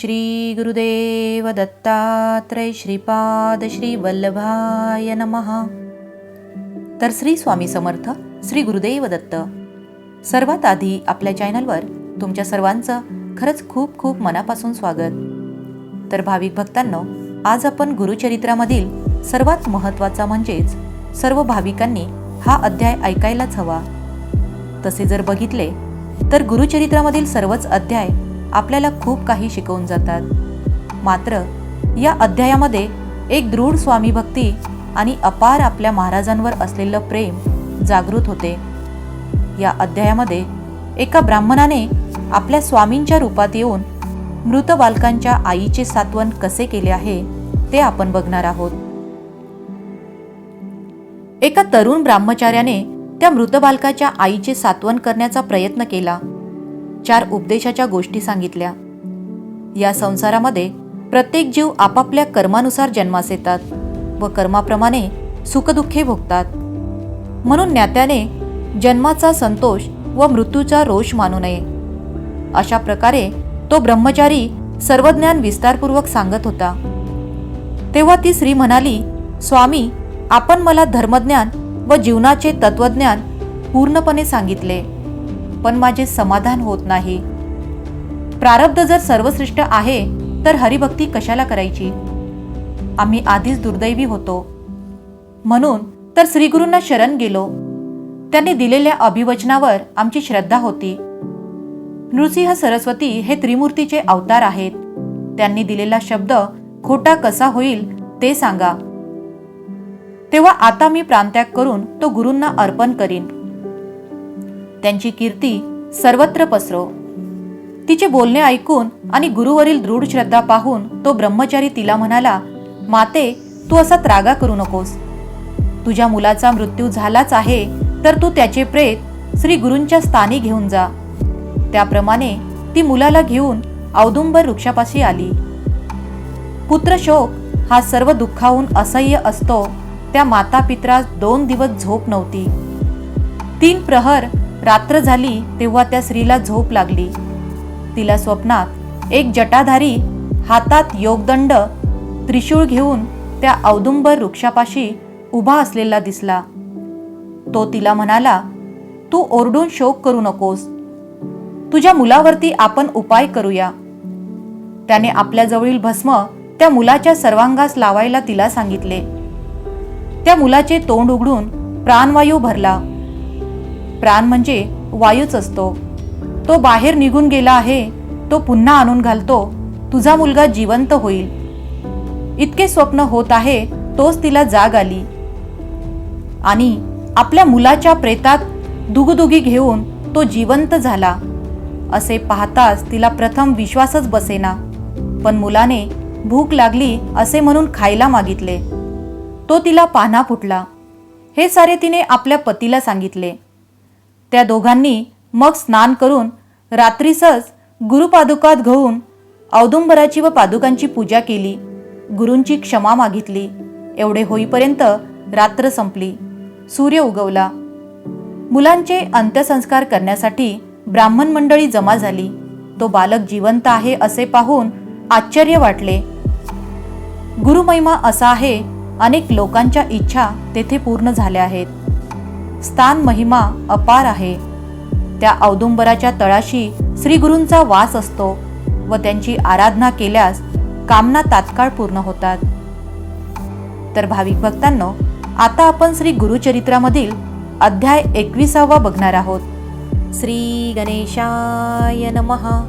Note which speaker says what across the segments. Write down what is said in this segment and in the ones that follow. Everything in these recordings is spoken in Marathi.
Speaker 1: श्री गुरुदेव दत्तात्रय श्रीपाद श्री वल्लभाय नमः. तर श्री स्वामी समर्थ श्री गुरुदेव दत्त सर्वात आधी आपल्या चॅनलवर तुमच्या सर्वांचं खरंच खूप खूप मनापासून स्वागत. तर भाविक भक्तांनो आज आपण गुरुचरित्रामधील सर्वात महत्त्वाचा म्हणजेच सर्व भाविकांनी हा अध्याय ऐकायलाच हवा. तसे जर बघितले तर गुरुचरित्रामधील सर्वच अध्याय आपल्याला खूप काही शिकवून जातात. मात्र या अध्यायामध्ये एक दृढ स्वामी भक्ती आणि अपार आपल्या महाराजांवर असलेलं प्रेम जागृत होते. या अध्यायामध्ये एका ब्राह्मणाने आपल्या स्वामींच्या रूपात येऊन मृत बालकांच्या आईचे सात्वन कसे केले आहे ते आपण बघणार आहोत. एका तरुण ब्राह्मचार्याने त्या मृत बालकाच्या आईचे सात्वन करण्याचा प्रयत्न केला. चार उपदेशाच्या गोष्टी सांगितल्या. या संसारामध्ये प्रत्येक जीव आपापल्या कर्मानुसार जन्मास येतात व कर्माप्रमाणे सुखदुःखे भोगतात. म्हणून ज्ञात्याने जन्माचा संतोष व मृत्यूचा रोष मानू नये. अशा प्रकारे तो ब्रह्मचारी सर्वज्ञान विस्तारपूर्वक सांगत होता. तेव्हा ती स्त्री म्हणाली स्वामी आपण मला धर्मज्ञान व जीवनाचे तत्वज्ञान पूर्णपणे सांगितले. पण माझे समाधान होत नाही. प्रारब्ध जर सर्वश्रेष्ठ आहे तर हरिभक्ती कशाला करायची? आम्ही आधीच दुर्दैवी होतो. म्हणून तर श्रीगुरूंना शरण गेलो. त्यांनी दिलेल्या अभिवचनावर आमची श्रद्धा होती. नृसिंह सरस्वती हे त्रिमूर्तीचे अवतार आहेत. त्यांनी दिलेला शब्द खोटा कसा होईल ते सांगा. तेव्हा आता मी प्राणत्याग करून तो गुरूंना अर्पण करीन. त्यांची कीर्ती सर्वत्र पसरो. तिचे बोलणे ऐकून आणि गुरुवरील दृढ श्रद्धा पाहून तो ब्रह्मचारी तिला म्हणाला माते तू असा त्रागा करू नकोस. तुझ्या मुलाचा मृत्यू झालाच आहे तर तू त्याचे प्रेत श्री गुरूंच्या स्थानी घेऊन जा. त्याप्रमाणे ती मुलाला घेऊन औदुंबर वृक्षापाशी आली. पुत्र शोक हा सर्व दुःखाहून असह्य असतो. त्या माता पित्रास दोन दिवस झोप नव्हती. तीन प्रहर रात्र झाली तेव्हा त्या स्त्रीला झोप लागली. तिला स्वप्नात एक जटाधारी हातात योगदंड त्रिशूळ घेऊन त्या औदुंबर वृक्षापाशी उभा असलेला दिसला. तो तिला म्हणाला तू ओरडून शोक करू नकोस. तुझ्या मुलावरती आपण उपाय करूया. त्याने आपल्याजवळील भस्म त्या मुलाच्या सर्वांगास लावायला तिला सांगितले. त्या मुलाचे तोंड उघडून प्राणवायू भरला. प्राण म्हणजे वायूच असतो. तो बाहेर निघून गेला आहे तो पुन्हा आणून घालतो तुझा मुलगा जिवंत होईल. इतके स्वप्न होत आहे तोच तिला जाग आली. आणि आपल्या मुलाच्या प्रेतात दुगदुगी घेऊन तो जिवंत झाला. असे पाहताच तिला प्रथम विश्वासच बसेना. पण मुलाने भूक लागली असे म्हणून खायला मागितले. तो तिला पाना फुटला. हे सारे तिने आपल्या पतीला सांगितले. त्या दोघांनी मग स्नान करून रात्रीसच गुरुपादुकात घेऊन औदुंबराची व पादुकांची पूजा केली. गुरूंची क्षमा मागितली. एवढे होईपर्यंत रात्र संपली. सूर्य उगवला. मुलांचे अंत्यसंस्कार करण्यासाठी ब्राह्मण मंडळी जमा झाली. तो बालक जिवंत आहे असे पाहून आश्चर्य वाटले. गुरुमहिमा असा आहे अनेक लोकांच्या इच्छा तेथे पूर्ण झाल्या आहेत. स्थान महिमा अपार आहे. त्या औदुंबराच्या तळाशी श्रीगुरूंचा वास असतो व त्यांची आराधना केल्यास कामना तात्काळ पूर्ण होतात. तर भाविक भक्तांनो आता आपण श्री गुरुचरित्रामधील अध्याय एकविसावा बघणार आहोत. श्री गणेशाय नमः.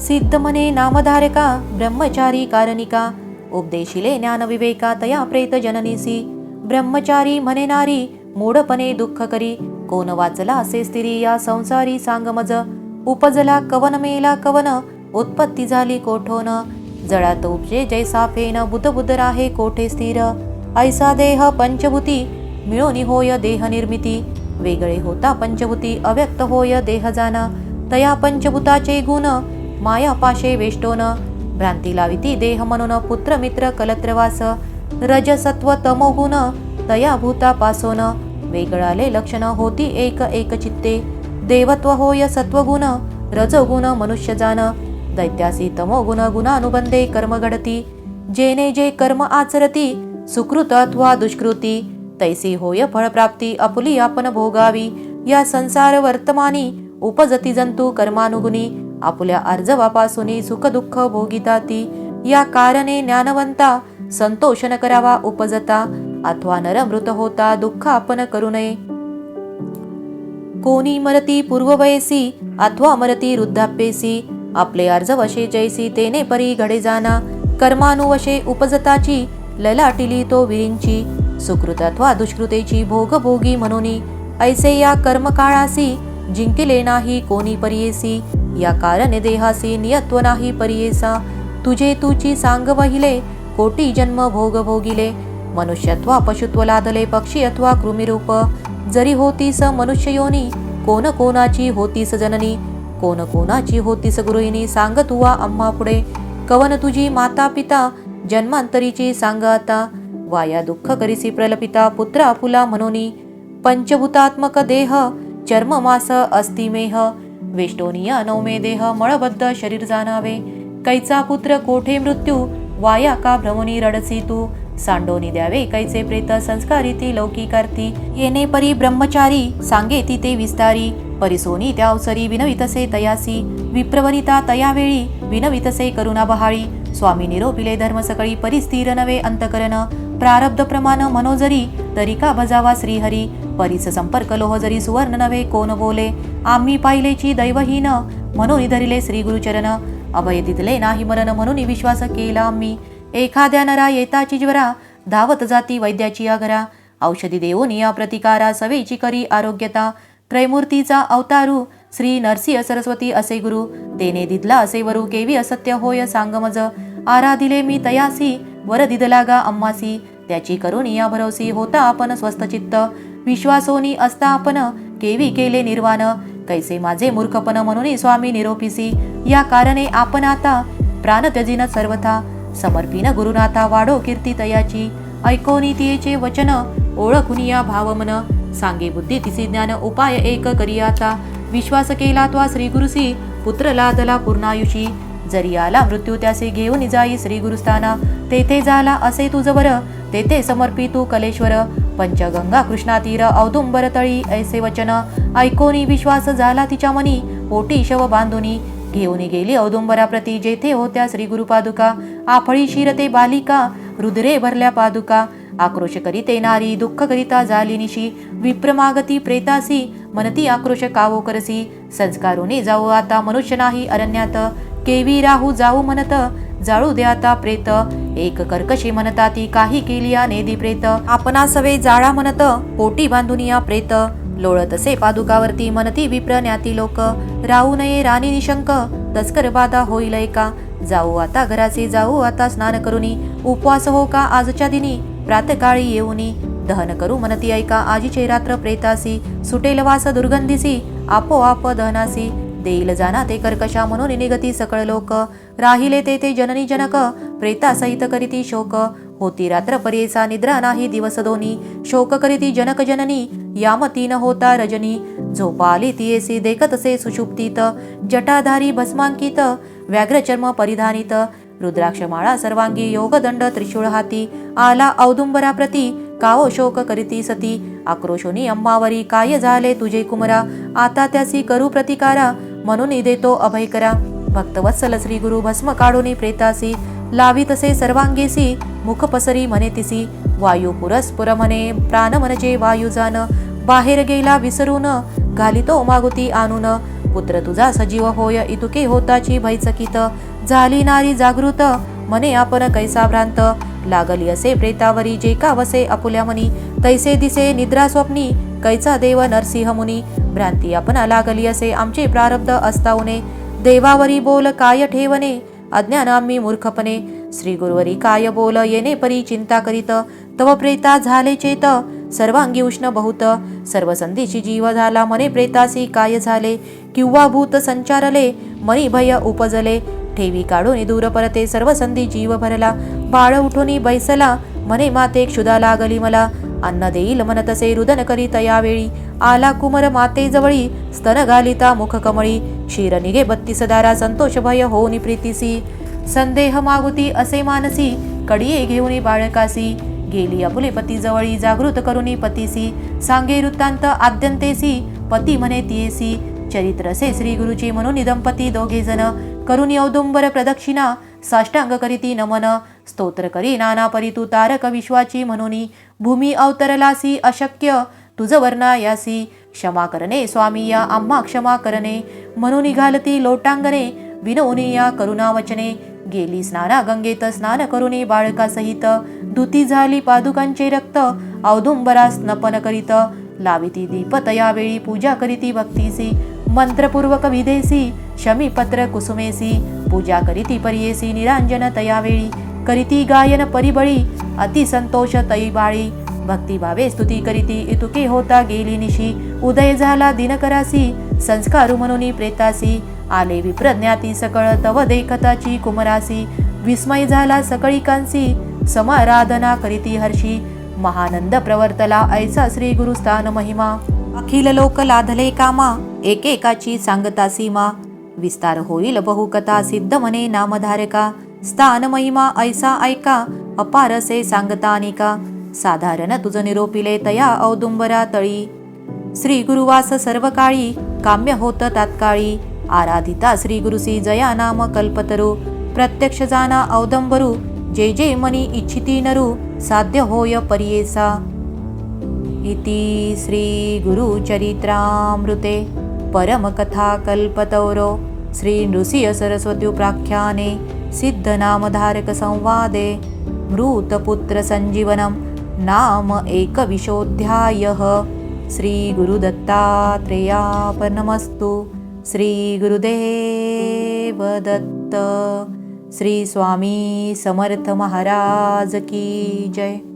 Speaker 1: सिद्धमने नामधारका ब्रह्मचारी कारणिका उपदेशिले ज्ञानविवेका तया प्रेत जननीसी ब्रह्मचारी म्हणे नारी मूढपणे दुःख करी. कोण वाचला असे स्त्री या संसारी सांगमज. उपजला कवन मेला कवन. उत्पत्ती झाली कोठोन. जळात उपजे जैसा फेन. बुध बुध राहे कोठे स्थिर. ऐसा देह पंचभूती. मिळोनी होय देह निर्मिती. वेगळे होता पंचभूती. अव्यक्त होय देह जाना. तया पंचभूताचे गुण. माया पाशे वेष्टोन. भ्रांती लाविती देह म्हणून. पुत्र मित्र कलत्रवास. रजसत्व तमोगुण. तया भूतापासून वेगळाले लक्षण होती एक एक चित्ते. देवत्व होय सत्वगुण रजगुण मनुष्य जान दैत्यासी तमो गुण गुणानुबंधे कर्म घडती. जेने जे कर्म आचरती सुकृत अथवा दुष्कृती तैसी होय फळप्राप्ती आपुली आपण भोगावी. या संसार वर्तमानी उपजती जंतू कर्मानुगुणी आपुल्या अर्जवापासून सुख दुःख भोगिताती. या कारणे ज्ञानवंता संतोष न करावा उपजता. अथवा नरमृत होता दुःख आपण करू नये. कोणी मरती पूर्ववयसी अथवा मरती वृद्धाप्येसी आपले अर्जवशे जैसी तेने परी घडे जाना. कर्मानुवशे उपजताची ललाटिली तो विरींची सुकृत अथवा दुष्कृतेची भोगभोगी म्हणून ऐसे या कर्मकाळासी जिंकिले नाही कोणी परियेसी. या कारण देहासी नियत्व नाही परियेसा. तुझे तुची सांग वहिले कोटी जन्म भोग भोगिले मनुष्यत्व अपशुत्व लादले पक्षी अथवा कृमिरूप. जरी होतीस मनुष्य योनी कोण कोणाची होतीस जननी? कोण कोणाची होतीस गृहिणी? सांग तुवा अम्मा पुढे. कवन तुझी माता पिता जन्मांतरीची सांग आता. वाया दुःख करिसी प्रलपिता पुत्र अपुला म्हणोनी. पंचभूतात्मक देह चर्म मास अस्तिमेह वेष्टोनिया नवमे देह मळबद्ध शरीर जाणावे कैचा पुत्र कोठे मृत्यू? वाया का भ्रमणी रडसी तू? सांडोनी द्यावे. कैचे प्रेत संस्कारिती लौकिकार्थी येणे परी ब्रह्मचारी सांगे ती ते विस्तारी. परिसोनी त्या अवसरी विनवितसे तयासी. विप्रवनिता तयावेळी विनवितसे करुणा बहाळी. स्वामी निरोपिले धर्म सकळी परिस्थिर नवे अंतकरण. प्रारब्ध प्रमाण मनोजरी तरीका भजावा श्रीहरी. परीस संपर्क लोह जरी सुवर्ण नवे कोण बोले. आम्ही पाहिलेची दैवहीन म्हणून धरिले श्री गुरुचरण अभय तिथले नाही मरण म्हणून विश्वास केला आम्ही. एखाद्या नरा येताची ज्वरा धावत जाती वैद्याची या घरा औषधी देऊन या प्रतिकारा सवेची करी आरोग्यता. त्रैमूर्तीचा अवतारू श्री नरसिंह सरस्वती असे गुरु. तेने दिदला असे वरू केवी असत्य होय सांगमज. आराधिले मी तयासी वर दिदला गा अम्मासी. त्याची करून या भरोसी होता आपण स्वस्थ चित्त. विश्वासोनी असता आपण केवी केले निर्वाण. कैसे माझे मूर्खपण म्हणून स्वामी निरोपिसी. या कारणे आपण आता प्राण त्यजिन सर्वथा. समर्पिन गुरुनाथा वाढो कीर्ती तयाची ऐकोनी तियेचे वचन ओळखुनिया भावमन. सांगे बुद्धी तिसी ज्ञान उपाय एक करियाता विश्वास केला त्वा श्री गुरुसी पुत्र लादला पूर्णायुषी. जरी आला मृत्यू त्यासे घेऊन जाई श्री गुरुस्थाना तेथे झाला असे तुझवर तेथे समर्पी तू कलेश्वर. पंचगंगा कृष्णा तीर औदुंबर तळी ऐसे वचन. ऐकोनी विश्वास झाला तिच्या मनी पोटी शव बांधुनी. घेऊन गेली औदुंबराप्रती जेथे होत्या श्री गुरुपादुका. आफळी शिरते बालिका रुद्रे भरल्या पादुका. आक्रोश करीते नारी दुःख करिता झाली निशी. विप्रमागती प्रेतासी मनती आक्रोश कावो करसी. संस्कारोने जाऊ आता मनुष्य नाही अरण्यात. केवी राहू जाऊ म्हणत जाळू दे आता प्रेत. एक कर्कशी म्हणता ती काही केली या नेदी प्रेत. आपणा सवे जाळा म्हणत पोटी बांधून या प्रेत. लोळतसे पादुकावरती मनती विप्र ज्ञाती लोक. राहू नये राणी निशंक तस्कर बाधा होईल एका जाऊ आता घराचे जाऊ आता स्नान करुनी. उपवास हो का आजच्या दिनी? प्रातकाळी येऊनी. दहन करू मनती ऐका आजीचे रात्र प्रेतासी. सुटेल वास दुर्गंधीसी. आपोआप दहनासी. देईल जाना ते कर्कशा म्हणून निगती सकळ लोक. राहिले ते ते जननी जनक. प्रेता सहित करीती शोक. होती रात्र परेसा निद्रा नाही दिवस दोनी शोक करीती जनक जननी. यामती न होता रजनी. झोपा आली तियेसी देखतसे सुषुप्तीत. जटाधारी भस्मांकित. व्याघ्रचर्म परिधानित. रुद्राक्षमाळा सर्वांगी योगदंड त्रिशूळ हाती. आला औदुंबराप्रती काओ शोक करीती सती. आक्रोशोनी अम्मावरी काय झाले तुझे कुमरा? आता त्यासी करू प्रतिकारा. म्हणून देतो अभय करा. भक्तवत्सल श्री गुरु भस्म काढून प्रेतासी लावी तसे सर्वांगेसी मुख पसरी म्हणे तिसी. वायू पुरस्पुर म्हणे प्राण म्हणजे वायू जान. बाहेर गेला विसरून घालितो मागुती आणून. पुत्र तुझा सजीव होय इतुके होताची भयचकित झाली नारी जागृत मने आपण कैसा भ्रांत. लागली असे प्रेतावरी जे का वसे अपुल्या मनी. तैसे दिसे निद्रा स्वप्नी कैचा देव नरसिंह मुनी. भ्रांती आपण लागली असे आमचे प्रारब्ध असतावणे देवावरी बोल काय ठेवणे? अज्ञान आम्ही मूर्खपणे. श्री गुरुवरी काय बोल? येणे परी चिंता करीत. तव प्रेता झाले चेत. सर्वांगी उष्ण बहुत. सर्व संधीची जीव झाला मने प्रेतासी काय झाले? किंवा भूत संचारले मनी भय उपजले. ठेवी काढून दूर परते सर्व संधी जीव भरला. बाळ उठून बैसला मने माते क्षुदा लागली मला. अन्न देईल म्हणतसे रुदन करीत यावेळी आला कुमर मातेजवळी स्तन घालिता मुख कमळी क्षीर निघे बत्तीस दारा संतोष भय होऊन प्रीतीसी संदेह मागुती असे मानसी कडिये घेऊनी बाळकासी गेली अपुले पतीजवळी जागृत करुनी पतीसी सांगे वृत्तांत आद्यंतेसी पती म्हणे तियेसी चरित्रसे श्री गुरुची म्हणून दंपती दोघे जण करुणी औदुंबर प्रदक्षिणा साष्टांग करीती नमन स्तोत्र करी नाना परितु तारक विश्वाची म्हणून भूमी अवतरलासी अशक्य तुझ वर्णा यासी क्षमा करणे स्वामी या आम्हा क्षमा करणे म्हणून निघालती लोटांगणे विनवनी या करुणा वचने गेली स्नाना गंगेत स्नान करुणी बाळकासहित धुती झाली पादुकांचे रक्त औदुंबरा स्नपन करीत लाविती दीपत यावेळी पूजा करीती भक्तीसी मंत्रपूर्वक विधेसी शमीपत्र कुसुमेसी पूजा करीती परियेसी निरांजन तयावेळी करीती गायन परिबळी अति संतोष तैबाळी भक्तिभावे स्तुती करीती इतुके होता गेली निशी. उदय झाला दिनकरासी संस्कारू म्हणून प्रेतासी. आले विप्रज्ञाती सकळ तव देखताची कुमरासी. विस्मय झाला सकळिकांसी समाराधना करीती हर्षी. महानंद प्रवर्तला ऐसा श्री गुरुस्थान महिमा. अखिल लोक लाधले कामा एकेकाची सांगता सीमा. विस्तार होईल बहुकथा सिद्ध मने नामधारका. स्थान महिमा ऐसा ऐका अपारसे सांगता का साधारण तुझ निरोपिले तया औदुंबरा तळी. श्री गुरुवास सर्व काळी काम्य होत तात्काळी आराधिता श्री गुरुसी जया नाम कल्पतरू प्रत्यक्ष जाना औदंबरू जे जे मनी इच्छिती नरू साध्य होय परियेसा. इति श्री गुरुचरित्रामृते परमकथा कल्पतौरो श्री नृसिंह सरस्वत्युप्राख्याने सिद्धनामधारक संवादे. मृतपुत्रसञ्जीवनं नाम एकविंशोऽध्यायः। श्रीगुरुदत्तात्रेयापनमस्तु। श्रीगुरुदेवदत्त। दत्त श्री स्वामी समर्थ महाराज की जय।